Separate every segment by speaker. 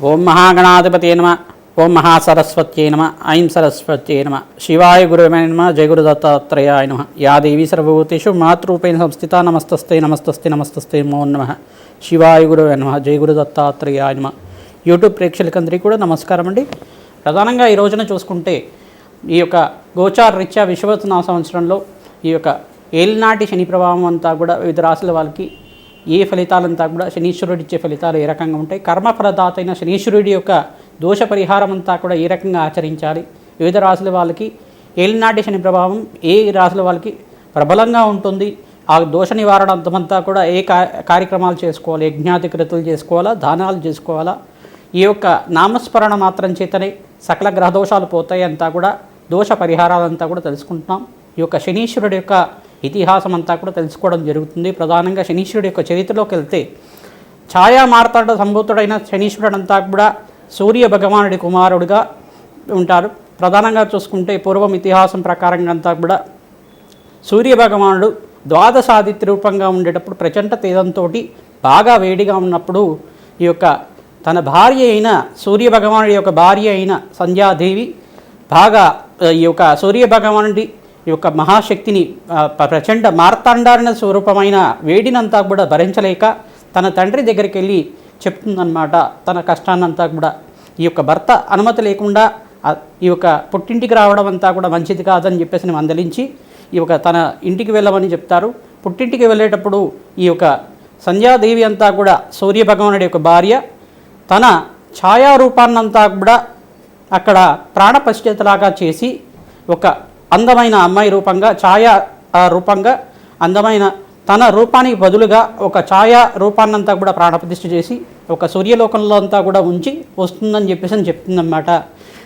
Speaker 1: ఓం మహాగణాధిపతి నమ. ఓం మహాసరస్వత్యై నమ. ఐం సరస్వత్యై నమ. శివాయ గురువే నమ. జయ గురు దత్తాత్రేయాయ నమ. యా దేవి సర్వభూతేషు మాతృపేణ సంస్థిత నమస్తస్తే నమస్తస్తే నమస్తస్తే మో నమ. శివాయ గురువే నమ. జయ గురు దత్తాత్రేయాయ నమ. యూట్యూబ్ ప్రేక్షకులందరికీ కూడా నమస్కారం అండి. ప్రధానంగా ఈ రోజున చూసుకుంటే ఈ యొక్క గోచార రీత్యా విశ్వవత్న సంవత్సరంలో ఈ యొక్క ఏలినాటి శని ప్రభావం అంతా కూడా వివిధ రాశుల వాళ్ళకి ఏ ఫలితాలంతా కూడా శనీశ్వరుడు ఇచ్చే ఫలితాలు ఏ రకంగా ఉంటాయి? కర్మఫలదాత అయిన శనీశ్వరుడి యొక్క దోష పరిహారం అంతా కూడా ఏ రకంగా ఆచరించాలి? వివిధ రాశుల వాళ్ళకి ఏలినాటి శని ప్రభావం ఏ రాశుల వాళ్ళకి ప్రబలంగా ఉంటుంది? ఆ దోష నివారణ కూడా ఏ కార్యక్రమాలు చేసుకోవాలి? యజ్ఞాధికృతులు చేసుకోవాలా? దానాలు చేసుకోవాలా? ఈ యొక్క నామస్మరణ మాత్రం చేతనే సకల గ్రహదోషాలు పోతాయి అంతా కూడా దోష పరిహారాలంతా కూడా తెలుసుకుంటున్నాం. ఈ యొక్క శనీశ్వరుడు యొక్క ఇతిహాసం అంతా కూడా తెలుసుకోవడం జరుగుతుంది. ప్రధానంగా శనీశ్వరుడు యొక్క చరిత్రలోకి వెళ్తే ఛాయా మార్తాడ సంభూతుడైన శనీశ్వరుడు అంతా కూడా సూర్య భగవానుడి కుమారుడిగా ఉంటారు. ప్రధానంగా చూసుకుంటే పూర్వం ఇతిహాసం ప్రకారంగా అంతా కూడా సూర్య భగవానుడు ద్వాదశాదిత్య రూపంగా ఉండేటప్పుడు ప్రచండ తేజంతో బాగా వేడిగా ఉన్నప్పుడు ఈ యొక్క తన భార్య అయిన సూర్య భగవానుడి యొక్క భార్య అయిన సంధ్యాదేవి బాగా ఈ యొక్క సూర్య భగవానుడి యొక్క మహాశక్తిని ప్రచండ మార్తాండారణ స్వరూపమైన వేడినంతా కూడా భరించలేక తన తండ్రి దగ్గరికి వెళ్ళి చెప్తుందన్నమాట. తన కష్టాన్నంతా కూడా. ఈ యొక్క భర్త అనుమతి లేకుండా ఈ యొక్క పుట్టింటికి రావడం అంతా కూడా మంచిది కాదని చెప్పేసి మందలించి ఈ యొక్క తన ఇంటికి వెళ్ళమని చెప్తారు. పుట్టింటికి వెళ్ళేటప్పుడు ఈ యొక్క సంధ్యాదేవి అంతా కూడా సూర్య భగవానుడి యొక్క భార్య తన ఛాయారూపాన్నంతా కూడా అక్కడ ప్రాణపశ్చేతలాగా చేసి ఒక అందమైన అమ్మాయి రూపంగా ఛాయా రూపంగా అందమైన తన రూపానికి బదులుగా ఒక ఛాయా రూపాన్నంతా కూడా ప్రాణప్రతిష్ఠ చేసి ఒక సూర్యలోకంలో అంతా కూడా ఉంచి వస్తుందని చెప్పేసి అని చెప్తుందన్నమాట.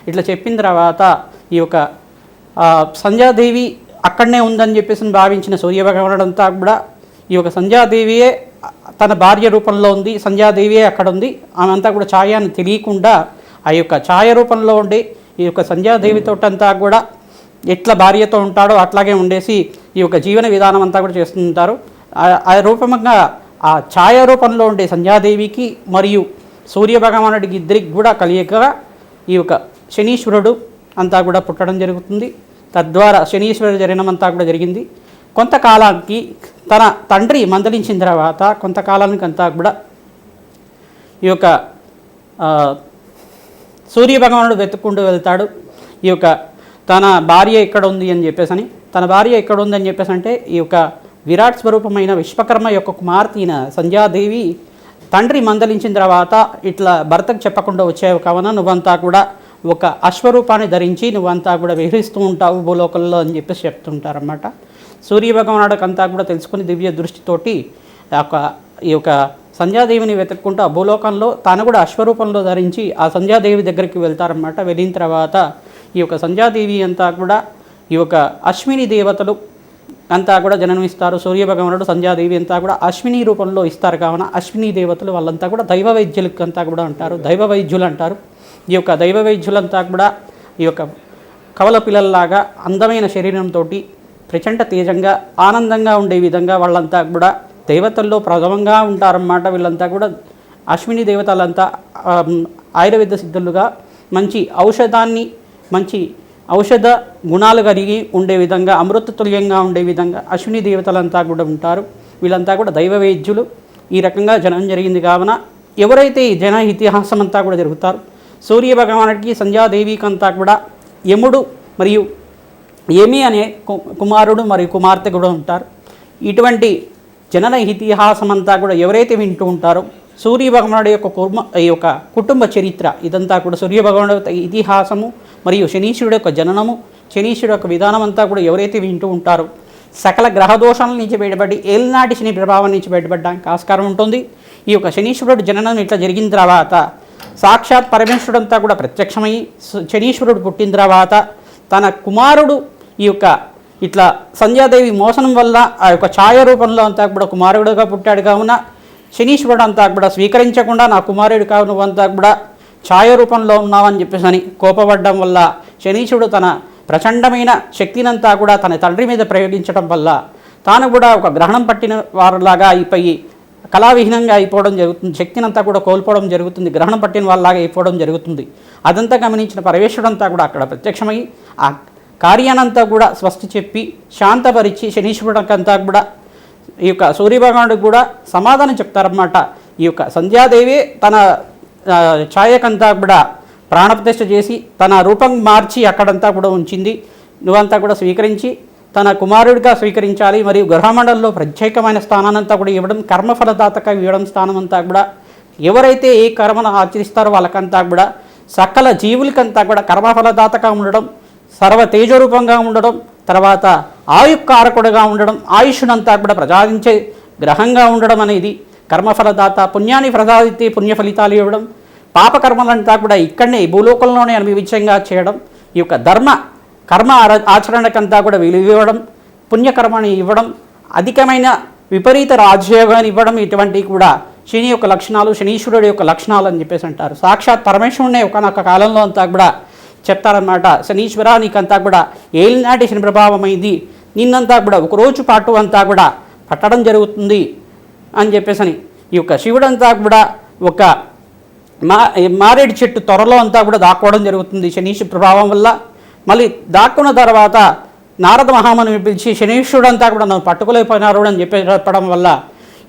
Speaker 1: ఇట్లా చెప్పిన తర్వాత ఈ యొక్క సంధ్యాదేవి అక్కడనే ఉందని చెప్పేసి భావించిన సూర్యభగవానుడంతా కూడా ఈ యొక్క సంధ్యాదేవియే తన భార్య రూపంలో ఉంది సంధ్యాదేవియే అక్కడ ఉంది ఆమె కూడా కూడా ఛాయాన్ని తెలియకుండా ఆ యొక్క ఛాయ రూపంలో ఉండి ఈ యొక్క సంధ్యాదేవితో అంతా కూడా ఎట్లా భార్యతో ఉంటాడో అట్లాగే ఉండేసి ఈ యొక్క జీవన విధానం అంతా కూడా చేస్తుంటారు. ఆ- రూపంగా ఆ ఛాయ రూపంలో ఉండే సంధ్యాదేవికి మరియు సూర్య భగవానుడికి ఇద్దరికి కూడా కలియకగా ఈ యొక్క శనీశ్వరుడు అంతా కూడా పుట్టడం జరుగుతుంది. తద్వారా శనీశ్వరుడు జననం అంతా కూడా జరిగింది. కొంతకాలానికి తన తండ్రి మందలించిన తర్వాత కొంతకాలానికి అంతా కూడా ఈ యొక్క సూర్య భగవానుడు వెతుక్కుంటూ వెళ్తాడు. ఈ యొక్క తన భార్య ఎక్కడ ఉంది అని చెప్పేసి అని తన భార్య ఎక్కడ ఉంది అని చెప్పేసి అంటే ఈ యొక్క విరాట్ స్వరూపమైన విశ్వకర్మ యొక్క కుమార్తె అయిన సంధ్యాదేవి తండ్రి మందలించిన తర్వాత ఇట్లా భర్తకు చెప్పకుండా వచ్చావు కావున నువ్వంతా కూడా ఒక అశ్వరూపాన్ని ధరించి నువ్వంతా కూడా విహరిస్తూ ఉంటావు భూలోకంలో అని చెప్పేసి చెప్తుంటారన్నమాట. సూర్య కూడా తెలుసుకుని దివ్య దృష్టితోటి ఆ యొక్క ఈ యొక్క సంధ్యాదేవిని వెతుక్కుంటూ ఆ భూలోకంలో తాను కూడా అశ్వరూపంలో ధరించి ఆ సంధ్యాదేవి దగ్గరికి వెళ్తారన్నమాట. వెళ్ళిన తర్వాత ఈ యొక్క సంధ్యాదేవి అంతా కూడా ఈ యొక్క అశ్విని దేవతలు అంతా కూడా జననమిస్తారు. సూర్య భగవానుడు సంధ్యాదేవి అంతా కూడా అశ్విని రూపంలో ఇస్తారు కావున అశ్విని దేవతలు వాళ్ళంతా కూడా దైవ వైద్యులకు అంతా కూడా అంటారు. దైవ వైద్యులు అంటారు. ఈ యొక్క దైవ వైద్యులంతా కూడా ఈ యొక్క కవల పిల్లల్లాగా అందమైన శరీరంతో ప్రచండ తేజంగా ఆనందంగా ఉండే విధంగా వాళ్ళంతా కూడా దేవతల్లో ప్రథమంగా ఉంటారన్నమాట. వీళ్ళంతా కూడా అశ్విని దేవతలంతా ఆయుర్వేద సిద్ధులుగా మంచి ఔషధాన్ని మంచి ఔషధ గుణాలు కలిగి ఉండే విధంగా అమృతతుల్యంగా ఉండే విధంగా అశ్విని దేవతలంతా కూడా ఉంటారు. వీళ్ళంతా కూడా దైవ వైద్యులు. ఈ రకంగా జనం జరిగింది కావున ఎవరైతే ఈ జన ఇతిహాసం అంతా కూడా జరుగుతారు సూర్య భగవానుడికి సంధ్యాదేవికి అంతా కూడా యముడు మరియు ఏమి అనే కు- కుమారుడు మరియు కుమార్తె కూడా ఉంటారు. ఇటువంటి జనన ఇతిహాసం అంతా కూడా ఎవరైతే వింటూ ఉంటారో సూర్య భగవానుడి యొక్క కుర్మ ఈ యొక్క కుటుంబ చరిత్ర ఇదంతా కూడా సూర్య భగవానుడి ఇతిహాసము మరియు శనీశ్వరుడు యొక్క జననము శనీశ్వరుడు యొక్క విధానం అంతా కూడా ఎవరైతే వింటూ ఉంటారో సకల గ్రహదోషాల నుంచి బయటపడి ఏలినాటి శని ప్రభావం నుంచి బయటపడడానికి ఆస్కారం ఉంటుంది. ఈ యొక్క శనీశ్వరుడు జననం ఇట్లా జరిగిన తర్వాత సాక్షాత్ పరమేశ్వరుడు అంతా కూడా ప్రత్యక్షమై శనీశ్వరుడు పుట్టిన తర్వాత తన కుమారుడు ఈ యొక్క ఇట్లా సంధ్యాదేవి మోసనం వల్ల ఆ యొక్క ఛాయ రూపంలో అంతా కూడా కుమారుడుగా పుట్టాడు కావున శనీశ్వరుడు అంతా కూడా స్వీకరించకుండా నా కుమారుడు కావున అంతా కూడా ఛాయ రూపంలో ఉన్నావని చెప్పేసి అని కోపపడడం వల్ల శనీశుడు తన ప్రచండమైన శక్తినంతా కూడా తన తండ్రి మీద ప్రయోగించడం వల్ల తాను కూడా ఒక గ్రహణం పట్టిన వారిలాగా అయిపోయి కళావిహీనంగా అయిపోవడం జరుగుతుంది. శక్తినంతా కూడా కోల్పోవడం జరుగుతుంది. గ్రహణం పట్టిన వాళ్ళలాగా అయిపోవడం జరుగుతుంది. అదంతా గమనించిన పరమేశ్వరుడంతా కూడా అక్కడ ప్రత్యక్షమై ఆ కార్యానంతా కూడా స్వస్తి చెప్పి శాంతపరిచి శనీశ్వరుడికంతా కూడా ఈ యొక్క సూర్యభగవానుడికి కూడా సమాధానం చెప్తారన్నమాట. ఈ యొక్క సంధ్యాదేవి తన ఛాయకంతా కూడా ప్రాణప్రతిష్ఠ చేసి తన రూపం మార్చి అక్కడంతా కూడా ఉంచింది. నువ్వంతా కూడా స్వీకరించి తన కుమారుడిగా స్వీకరించాలి మరియు గ్రహమండలంలో ప్రత్యేకమైన స్థానాన్నంతా కూడా ఇవ్వడం కర్మఫలదాతగా ఇవ్వడం స్థానం అంతా కూడా ఎవరైతే ఏ కర్మను ఆచరిస్తారో వాళ్ళకంతా కూడా సకల జీవులకంతా కూడా కర్మఫలదాతగా ఉండడం సర్వ తేజరూపంగా ఉండడం తర్వాత ఆయుక్కారకుడుగా ఉండడం ఆయుష్నంతా కూడా ప్రసాదించే గ్రహంగా ఉండడం అనేది కర్మఫలదాత పుణ్యాన్ని ప్రసాదితే పుణ్య ఫలితాలు ఇవ్వడం పాపకర్మలంతా కూడా ఇక్కడనే భూలోకంలోనే అనుభవించంగా చేయడం ఈ యొక్క ధర్మ కర్మ ఆచరణకంతా కూడా విలువ ఇవ్వడం పుణ్యకర్మని ఇవ్వడం అధికమైన విపరీత రాజయోగాన్ని ఇవ్వడం ఇటువంటివి కూడా శని యొక్క లక్షణాలు శనీశ్వరుడు యొక్క లక్షణాలు అని చెప్పేసి అంటారు. సాక్షాత్ పరమేశ్వరుడే ఒకనొక కాలంలో అంతా కూడా చెప్తారనమాట శనీశ్వర నీకంతా కూడా ఏలినాటి శని ప్రభావమైంది. నిన్నంతా కూడా ఒక రోజు పాటు అంతా కూడా పట్టడం జరుగుతుంది అని చెప్పేసి ఈ యొక్క శివుడంతా కూడా ఒక మా మారేడు చెట్టు త్వరలో అంతా కూడా దాక్కోవడం జరుగుతుంది. శనీష్ ప్రభావం వల్ల మళ్ళీ దాక్కున్న తర్వాత నారద మహాముని పిలిచి శనీశ్వరుడు అంతా కూడా నన్ను పట్టుకోలేకపోయినారు అని చెప్పి చెప్పడం వల్ల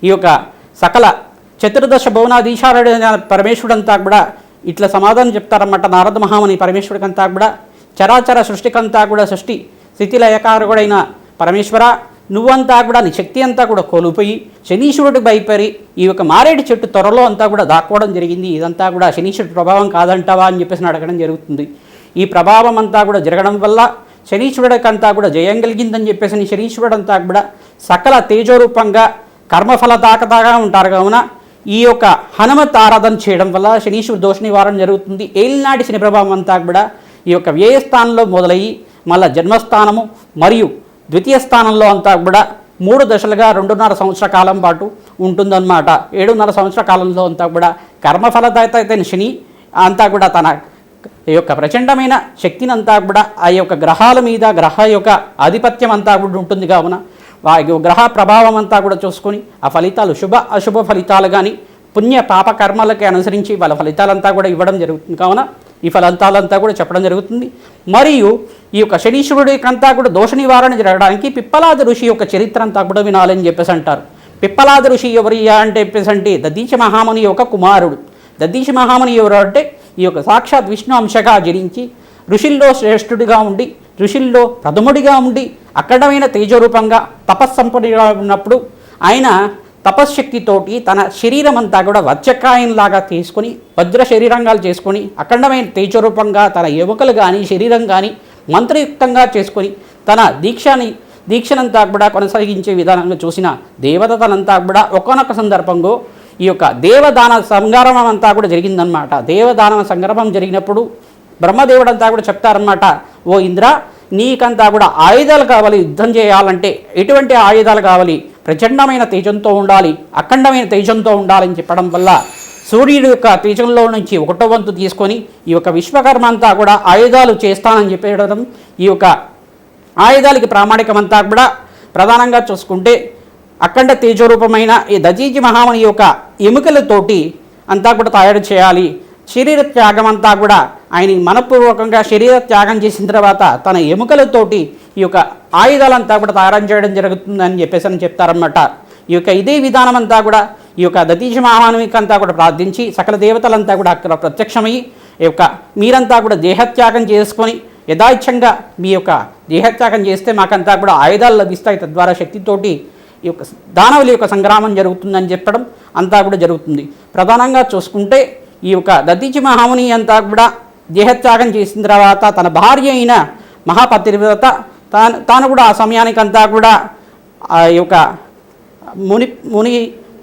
Speaker 1: ఈ యొక్క సకల చతుర్దశ భువనాధీశారుడు పరమేశ్వరుడంతా కూడా ఇట్లా సమాధానం చెప్తారన్నమాట. నారద మహాముని పరమేశ్వరుడికంతా కూడా చరాచర సృష్టికంతా కూడా సృష్టి స్థితిలయకారకుడైన పరమేశ్వర నువ్వంతా కూడా నీ శక్తి అంతా కూడా కోల్పోయి శనీశ్వరుడికి భయపడి ఈ యొక్క మారేడు చెట్టు త్వరలో అంతా కూడా దాక్కోవడం జరిగింది. ఇదంతా కూడా శనీశ్వరుడు ప్రభావం కాదంటావా అని చెప్పేసి అడగడం జరుగుతుంది. ఈ ప్రభావం అంతా కూడా జరగడం వల్ల శనీశ్వరుడికంతా కూడా జయం కలిగిందని చెప్పేసి నీ శనీశ్వరుడు అంతా కూడా సకల తేజోరూపంగా కర్మఫల తాకతాగా ఉంటారు. కావున ఈ యొక్క హనుమత్ ఆరాధన చేయడం వల్ల శనీశ్వరు దోష నివారణ జరుగుతుంది. ఏలినాటి శని ప్రభావం అంతా కూడా ఈ యొక్క వ్యయస్థానంలో మొదలయ్యి మళ్ళా జన్మస్థానము మరియు ద్వితీయ స్థానంలో అంతా కూడా మూడు దశలుగా రెండున్నర సంవత్సర కాలం పాటు ఉంటుందన్నమాట. ఏడున్నర సంవత్సర కాలంలో అంతా కూడా కర్మఫలదాత అయితే శని అంతా కూడా తన ఈ యొక్క ప్రచండమైన శక్తిని అంతా కూడా ఆ యొక్క గ్రహాల మీద గ్రహ యొక్క ఆధిపత్యం అంతా కూడా ఉంటుంది కావున ఆ యొక్క గ్రహ ప్రభావం అంతా కూడా చూసుకొని ఆ ఫలితాలు శుభ అశుభ ఫలితాలు కానీ పుణ్య పాప కర్మలకి అనుసరించి వాళ్ళ ఫలితాలంతా కూడా ఇవ్వడం జరుగుతుంది కావున ఈ ఫలితాలంతా కూడా చెప్పడం జరుగుతుంది. మరియు ఈ యొక్క శనీశ్వరుడికంతా కూడా దోష నివారణ జరగడానికి పిప్పలాద ఋషి యొక్క చరిత్ర అంతా కూడా వినాలని చెప్పేసి అంటారు. పిప్పలాద ఋషి ఎవరియా అంటే చెప్పేసి అంటే దదీశ మహాముని యొక్క కుమారుడు. దదీశ మహాముని ఎవరు అంటే ఈ యొక్క సాక్షాత్ విష్ణు అంశగా జరించి ఋషుల్లో శ్రేష్ఠుడిగా ఉండి ఋషుల్లో ప్రథముడిగా ఉండి అఖండమైన తేజరూపంగా తపస్సంపన్నుడిగా ఉన్నప్పుడు ఆయన తపశ్శక్తితోటి తన శరీరం అంతా కూడా వజ్రకాయంలాగా తీసుకొని వజ్ర శరీరంగాలు చేసుకొని అఖండమైన తేజరూపంగా తన యువకులు కానీ శరీరం కానీ మంత్రయుక్తంగా చేసుకొని తన దీక్షని దీక్షనంతా కూడా కొనసాగించే విధానంగా చూసిన దేవతలంతా కూడా ఒకనొక సందర్భంలో ఈ యొక్క దేవదాన సంగ్రామం అంతా కూడా జరిగిందనమాట దేవదాన సంగ్రామం జరిగినప్పుడు బ్రహ్మదేవుడంతా కూడా చెప్తారన్నమాట ఓ ఇంద్ర నీకంతా కూడా ఆయుధాలు కావాలి యుద్ధం చేయాలంటే ఎటువంటి ఆయుధాలు కావాలి? ప్రచండమైన తేజంతో ఉండాలి అఖండమైన తేజంతో ఉండాలని చెప్పడం వల్ల సూర్యుడి యొక్క తేజంలో నుంచి ఒకటో వంతు తీసుకొని ఈ యొక్క విశ్వకర్మ అంతా కూడా ఆయుధాలు చేస్తానని చెప్పడం ఈ యొక్క ఆయుధాలకి ప్రామాణికమంతా కూడా ప్రధానంగా చూసుకుంటే అఖండ తేజరూపమైన ఈ దజీజి మహాముని యొక్క ఎముకలతోటి అంతా కూడా తయారు చేయాలి. శరీర త్యాగం అంతా కూడా ఆయన మనపూర్వకంగా శరీర త్యాగం చేసిన తర్వాత తన ఎముకలతోటి ఈ యొక్క ఆయుధాలంతా కూడా తయారు చేయడం జరుగుతుందని చెప్పేసి అని చెప్తారన్నమాట. ఈ యొక్క ఇదే విధానం అంతా కూడా ఈ యొక్క దతీజ మహామానవికి కూడా ప్రార్థించి సకల దేవతలంతా కూడా అక్కడ ప్రత్యక్షమై ఈ యొక్క మీరంతా కూడా దేహత్యాగం చేసుకొని యథాయిచ్ఛంగా మీ యొక్క దేహత్యాగం చేస్తే మాకంతా కూడా ఆయుధాలు లభిస్తాయి. తద్వారా శక్తితోటి ఈ యొక్క దానవుల యొక్క సంగ్రామం జరుగుతుందని చెప్పడం అంతా కూడా జరుగుతుంది. ప్రధానంగా చూసుకుంటే ఈ యొక్క దతీచి మహాముని అంతా కూడా దేహత్యాగం చేసిన తర్వాత తన భార్య అయిన మహాపతివ్రత తాను తాను కూడా ఆ సమయానికంతా కూడా ఆ యొక్క ముని ముని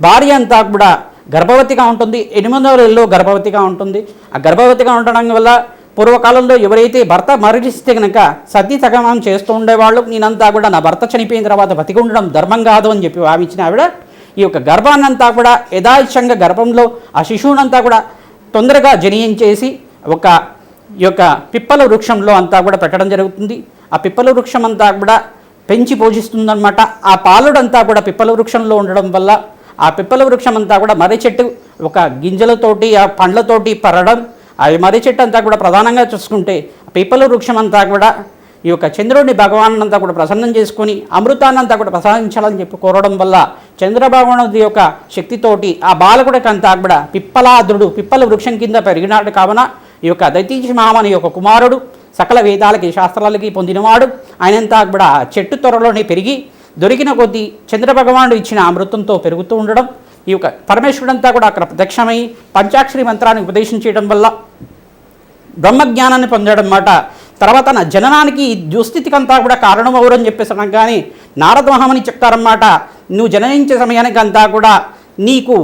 Speaker 1: భార్య అంతా కూడా గర్భవతిగా ఉంటుంది. ఎనిమిదో నెలలో గర్భవతిగా ఉంటుంది. ఆ గర్భవతిగా ఉండడం వల్ల పూర్వకాలంలో ఎవరైతే భర్త మరణిస్తే కనుక సతీ సగమం చేస్తూ ఉండేవాళ్ళు. నేనంతా కూడా నా భర్త చనిపోయిన తర్వాత బతికి ఉండడం ధర్మం కాదు అని చెప్పి భావించిన ఆవిడ ఈ యొక్క గర్భాన్నంతా కూడా యథాయిషంగా గర్భంలో ఆ శిశువునంతా కూడా తొందరగా జనియించేసి ఒక యొక్క పిప్పల వృక్షంలో అంతా కూడా పెట్టడం జరుగుతుంది. ఆ పిప్పల వృక్షం అంతా కూడా పెంచి పోషిస్తుందన్నమాట. ఆ పాలుడంతా కూడా పిప్పల వృక్షంలో ఉండడం వల్ల ఆ పిప్పల వృక్షం అంతా కూడా మర్రి చెట్టు ఒక గింజలతోటి ఆ పండ్లతోటి పరడం అవి మర్రి చెట్టు అంతా కూడా ప్రధానంగా చూసుకుంటే పిప్పల వృక్షం అంతా కూడా ఈ యొక్క చంద్రుడిని భగవాన్ అంతా కూడా ప్రసన్నం చేసుకొని అమృతాన్నంతా కూడా ప్రసాదించాలని చెప్పి కోరడం వల్ల చంద్రభగవానుడి యొక్క శక్తితోటి ఆ బాలకుడికి అంతా కూడా పిప్పలాదుడు పిప్పల వృక్షం కింద పెరిగినాడు కావున ఈ యొక్క దైతీజ మామని యొక్క కుమారుడు సకల వేదాలకి శాస్త్రాలకి పొందినవాడు. ఆయనంతా కూడా చెట్టు త్వరలోనే పెరిగి దొరికిన కొద్దీ చంద్రభగవానుడు ఇచ్చిన అమృతంతో పెరుగుతూ ఉండడం ఈ యొక్క పరమేశ్వరుడంతా కూడా అక్కడ ప్రత్యక్షమై పంచాక్షరి మంత్రాన్ని ఉపదేశం చేయడం వల్ల బ్రహ్మజ్ఞానాన్ని పొందడం మాట తర్వాత నా జననానికి దుస్థితికంతా దుస్థితికి అంతా కూడా కారణం ఎవరు చెప్పేసి అనగానే నారద మహామని చెప్తారన్నమాట నువ్వు జననించే సమయానికి అంతా కూడా నీకు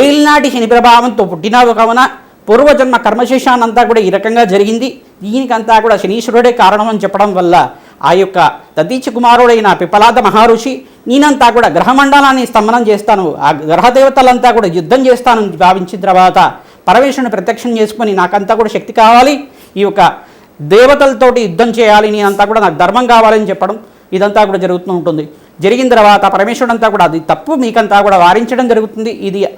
Speaker 1: ఏలినాటి శని ప్రభావంతో పుట్టినావు కావున పూర్వజన్మ కర్మశేషానంతా కూడా ఈ రకంగా జరిగింది. దీనికంతా కూడా శనీశ్వరుడే కారణం అని చెప్పడం వల్ల ఆ యొక్క దతీచ కుమారుడైన పిపలాద మహర్షి నేనంతా కూడా గ్రహమండలాన్ని స్తంభనం చేస్తాను ఆ గ్రహదేవతలంతా కూడా యుద్ధం చేస్తానని భావించిన తర్వాత పరమేశ్వరుని ప్రత్యక్షం చేసుకొని నాకంతా కూడా శక్తి కావాలి. ఈ యొక్క దేవతలతోటి యుద్ధం చేయాలి నేనంతా కూడా నాకు ధర్మం కావాలని చెప్పడం ఇదంతా కూడా జరుగుతూ ఉంటుంది. జరిగిన తర్వాత పరమేశ్వరుడు అంతా కూడా అది తప్పు మీకంతా కూడా వారించడం జరుగుతుంది. ఇది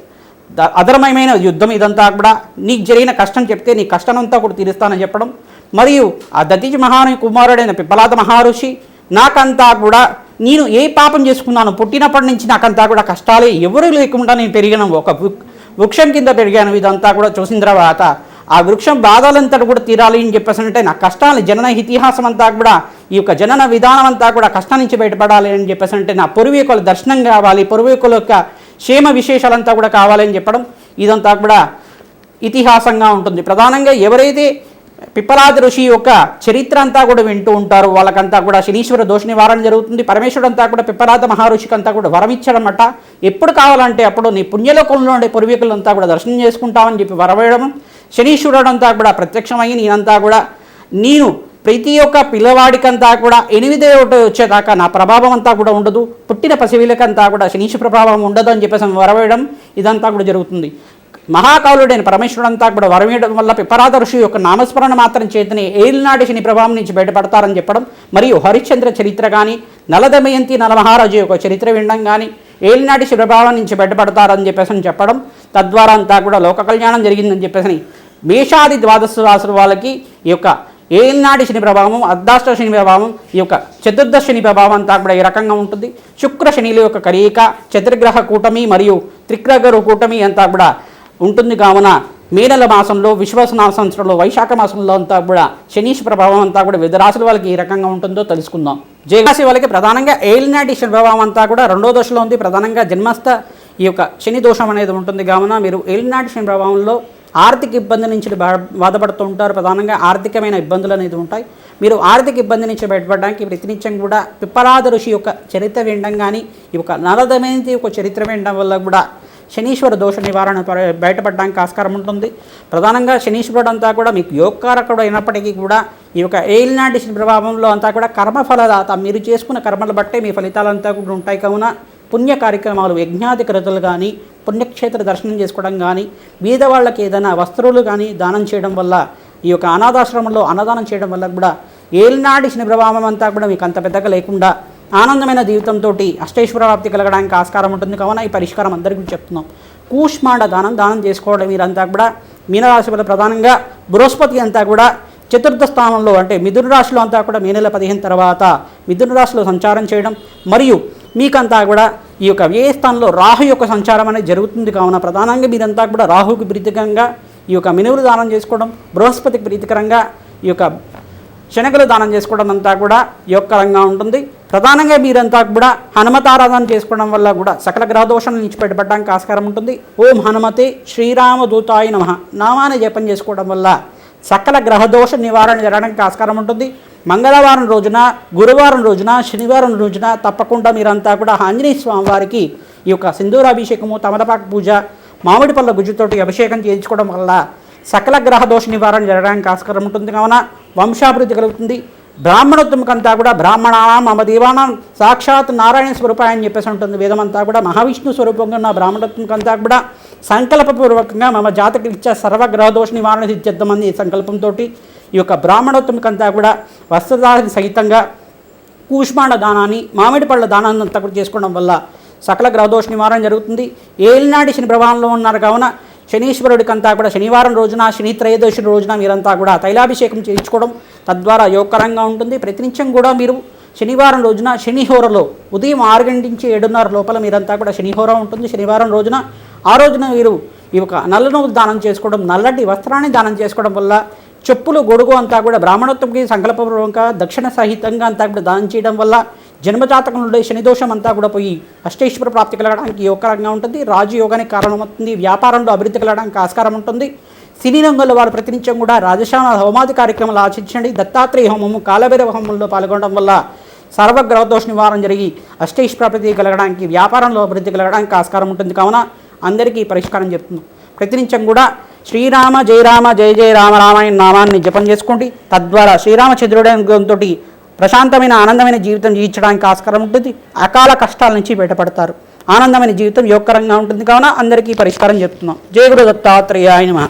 Speaker 1: ద- అధర్మమైన యుద్ధం ఇదంతా కూడా నీకు జరిగిన కష్టం చెప్తే నీ కష్టం అంతా కూడా తీరుస్తానని చెప్పడం. మరియు ఆ దతిజ మహాను కుమారుడైన పిప్పలాద మహర్షి నాకంతా కూడా నేను ఏ పాపం చేసుకున్నాను పుట్టినప్పటి నుంచి నాకంతా కూడా కష్టాలే ఎవరు లేకుండా నేను పెరిగిన. ఒక వృక్షం కింద పెరిగాను. ఇదంతా కూడా చూసిన తర్వాత ఆ వృక్షం బాధలంతా కూడా తీరాలి అని చెప్పేసి అంటే నా కష్టాలు జనన ఇతిహాసం అంతా కూడా ఈ యొక్క జనన విధానం అంతా కూడా కష్టం నుంచి బయటపడాలి అని చెప్పేసి అంటే నా పూర్వీకుల దర్శనం కావాలి పూర్వీకుల యొక్క క్షేమ విశేషాలంతా కూడా కావాలని చెప్పడం ఇదంతా కూడా ఇతిహాసంగా ఉంటుంది. ప్రధానంగా ఎవరైతే పిప్పలాది ఋషి యొక్క చరిత్ర అంతా కూడా వింటూ ఉంటారు వాళ్ళకంతా కూడా శనీశ్వర దోష నివారణ జరుగుతుంది. పరమేశ్వరుడు అంతా కూడా పిప్పలాద మహర్షికి అంతా కూడా వరమిచ్చడమట ఎప్పుడు కావాలంటే అప్పుడు నీ పుణ్యలోకంలో ఉండే పూర్వీకులంతా కూడా దర్శనం చేసుకుంటామని చెప్పి వరవేయడం శనీశ్వరుడు అంతా కూడా ప్రత్యక్షమై నేనంతా కూడా నేను ప్రతి ఒక్క పిల్లవాడికంతా కూడా ఎనిమిదే ఒకటి వచ్చేదాకా నా ప్రభావం అంతా కూడా ఉండదు. పుట్టిన పసివిలకంతా కూడా శనీశ్వర ప్రభావం ఉండదు అని చెప్పేసి వరవేయడం ఇదంతా కూడా జరుగుతుంది. మహాకాలుడైన పరమేశ్వరుడు అంతా కూడా వరమేయడం వల్ల పిపరాధ ఋషి యొక్క నామస్మరణ మాత్రం చేతనే ఏలినాటి శని ప్రభావం నుంచి బయటపడతారని చెప్పడం మరియు హరిశ్చంద్ర చరిత్ర కానీ నలదమయంతి నలమహారాజు యొక్క చరిత్ర వినడం కానీ ఏలినాటి శని ప్రభావం నుంచి బయటపడతారని చెప్పేసి అని చెప్పడం తద్వారా అంతా కూడా లోక కళ్యాణం జరిగిందని చెప్పేసి మేషాది ద్వాదశ రాసుల వాళ్ళకి ఈ యొక్క ఏలినాటి శని ప్రభావం అర్ధాష్ట శని ప్రభావం ఈ యొక్క చతుర్థ శని ప్రభావం అంతా కూడా ఈ రకంగా ఉంటుంది. శుక్ర శనిల యొక్క కలయిక చతుర్గ్రహ కూటమి మరియు త్రిగ్రహ కూటమి అంతా కూడా ఉంటుంది కావున మే నెల మాసంలో విశ్వాస సంవత్సరంలో వైశాఖ మాసంలో అంతా కూడా శనీష్ ప్రభావం అంతా కూడా వివిధ రాశుల వాళ్ళకి ఏ రకంగా ఉంటుందో తెలుసుకుందాం. జయరాశి వాళ్ళకి ప్రధానంగా ఏలినాటి శని ప్రభావం అంతా కూడా రెండో దశలో ఉంది. ప్రధానంగా జన్మస్థ ఈ యొక్క శని దోషం అనేది ఉంటుంది కావున మీరు ఏలినాటి శని ప్రభావంలో ఆర్థిక ఇబ్బంది నుంచి బాధపడుతూ ఉంటారు. ప్రధానంగా ఆర్థికమైన ఇబ్బందులు అనేది ఉంటాయి. మీరు ఆర్థిక ఇబ్బంది నుంచి బయటపడడానికి ప్రతినిత్యం కూడా పిప్పలాద ఋషి యొక్క చరిత్ర వినడం కానీ ఈ యొక్క నలదమయంతి యొక్క చరిత్ర వినడం వల్ల కూడా శనీశ్వర దోష నివారణ బయటపడడానికి ఆస్కారం ఉంటుంది. ప్రధానంగా శనీశ్వరుడు అంతా కూడా మీకు యోగకారకుడు అయినప్పటికీ కూడా ఈ యొక్క ఏలినాటి ప్రభావంలో అంతా కూడా కర్మఫలదాత. మీరు చేసుకున్న కర్మలు బట్టే మీ ఫలితాలంతా కూడా ఉంటాయి. కావున పుణ్య కార్యక్రమాలు యజ్ఞాది క్రతులు కానీ పుణ్యక్షేత్ర దర్శనం చేసుకోవడం కానీ బీద వాళ్ళకి ఏదైనా వస్త్రులు కానీ దానం చేయడం వల్ల ఈ యొక్క అనాథాశ్రమంలో అన్నదానం చేయడం వల్ల కూడా ఏలినాటి శని ప్రభావం అంతా కూడా మీకు అంత పెద్దగా లేకుండా ఆనందమైన జీవితంతో ప్రాప్తి కలగడానికి ఆస్కారం ఉంటుంది. కావున ఈ పరిష్కారం అందరికీ చెప్తున్నాం. కూష్మాండ దానం దానం చేసుకోవడం మీరంతా కూడా మీనరాశి వల్ల ప్రధానంగా బృహస్పతి అంతా కూడా చతుర్థ స్థానంలో అంటే మిథున రాశిలో అంతా కూడా మే నెల పదిహేను తర్వాత మిథున రాశిలో సంచారం చేయడం మరియు మీకంతా కూడా ఈ యొక్క వ్యయ స్థానంలో రాహు యొక్క సంచారం అనేది జరుగుతుంది. కావున ప్రధానంగా మీరంతా కూడా రాహుకి ప్రీతికరంగా ఈ యొక్క మినువులు దానం చేసుకోవడం బృహస్పతికి ప్రీతికరంగా ఈ యొక్క శనగలు దానం చేసుకోవడం అంతా కూడా యొక్క రంగా ఉంటుంది. ప్రధానంగా మీరంతా కూడా హనుమతారాధన చేసుకోవడం వల్ల కూడా సకల గ్రహదోషం నుంచి పెట్టబడడానికి ఆస్కారం ఉంటుంది. ఓం హనుమతే శ్రీరామదూతాయ నమ. నామాన్ని జపం చేసుకోవడం వల్ల సకల గ్రహదోష నివారణ జరగడానికి ఆస్కారం ఉంటుంది. మంగళవారం రోజున గురువారం రోజున శనివారం రోజున తప్పకుండా మీరంతా కూడా ఆంజనేయ స్వామివారికి ఈ యొక్క సింధూరాభిషేకము తమలపాకు పూజ మామిడి పళ్ళ గుజ్జుతోటి అభిషేకం చేయించుకోవడం వల్ల సకల గ్రహదోష నివారణ జరగడానికి ఆస్కారం ఉంటుంది. కావున వంశాభివృద్ధి కలుగుతుంది. బ్రాహ్మణోత్తమకంతా కూడా బ్రాహ్మణానాం మమ దీవానం సాక్షాత్ నారాయణ స్వరూపాయ అని చెప్పేసి ఉంటుంది వేదమంతా కూడా. మహావిష్ణు స్వరూపంగా ఉన్న బ్రాహ్మణోత్తమకంతా కూడా సంకల్పపూర్వకంగా మమ జాతకి ఇచ్చే సర్వగ్రహ దోష నివారణ సిద్ధిద్దామని సంకల్పంతో ఈ యొక్క బ్రాహ్మణోత్తమకంతా కూడా వస్త్రధారణ సహితంగా కూష్మాండ దానాన్ని మామిడి పళ్ళ దానాన్ని అంతా కూడా చేసుకోవడం వల్ల సకల గ్రహదోష నివారణ జరుగుతుంది. ఏలినాటి శని ప్రభావంలో ఉన్నారు కావున శనీశ్వరుడికంతా కూడా శనివారం రోజున శని త్రయోదశి రోజున మీరంతా కూడా తైలాభిషేకం చేయించుకోవడం తద్వారా యోగకరంగా ఉంటుంది. ప్రతినిత్యం కూడా మీరు శనివారం రోజున శనిహోరలో ఉదయం ఆరు గంట నుంచి ఏడున్నర లోపల మీరంతా కూడా శనిహోర ఉంటుంది. శనివారం రోజున ఆ రోజున మీరు ఈ యొక్క నల్లను దానం చేసుకోవడం నల్లటి వస్త్రాన్ని దానం చేసుకోవడం వల్ల చెప్పులు గొడుగు అంతా కూడా బ్రాహ్మణత్వంకి సంకల్పపూర్వకంగా దక్షిణ సహితంగా అంతా కూడా దానం చేయడం వల్ల జన్మజాతకం ఉండే శనిదోషం అంతా కూడా పోయి అష్టేశ్వర ప్రాప్తి కలగడానికి యోగకరంగా ఉంటుంది. రాజయోగానికి కారణమవుతుంది. వ్యాపారంలో అభివృద్ధి కలగడానికి ఆస్కారం ఉంటుంది. సినీ రంగంలో వారు ప్రతినిత్యం కూడా రాజశామ హోమాది కార్యక్రమాలు ఆచరించండి. దత్తాత్రేయ హోమము కాలభైరవ హోమంలో పాల్గొనడం వల్ల సర్వగ్రహదోష నివారణ జరిగి అష్టైష్ ప్రతి కలగడానికి వ్యాపారంలో అభివృద్ధి కలగడానికి ఆస్కారం ఉంటుంది. కావున అందరికీ పరిష్కారం చెప్తున్నాం. ప్రతినిత్యం కూడా శ్రీరామ జయరామ జయ జయ రామ రామాయణ నామాన్ని జపం చేసుకోండి. తద్వారా శ్రీరామచంద్రుడంతో ప్రశాంతమైన ఆనందమైన జీవితం జీవించడానికి ఆస్కారం ఉంటుంది. అకాల కష్టాల నుంచి బయటపడతారు. ఆనందమైన జీవితం యోగకరంగా ఉంటుంది. కావున అందరికీ పరిష్కారం చెప్తున్నాం. జయ గురు ఆయన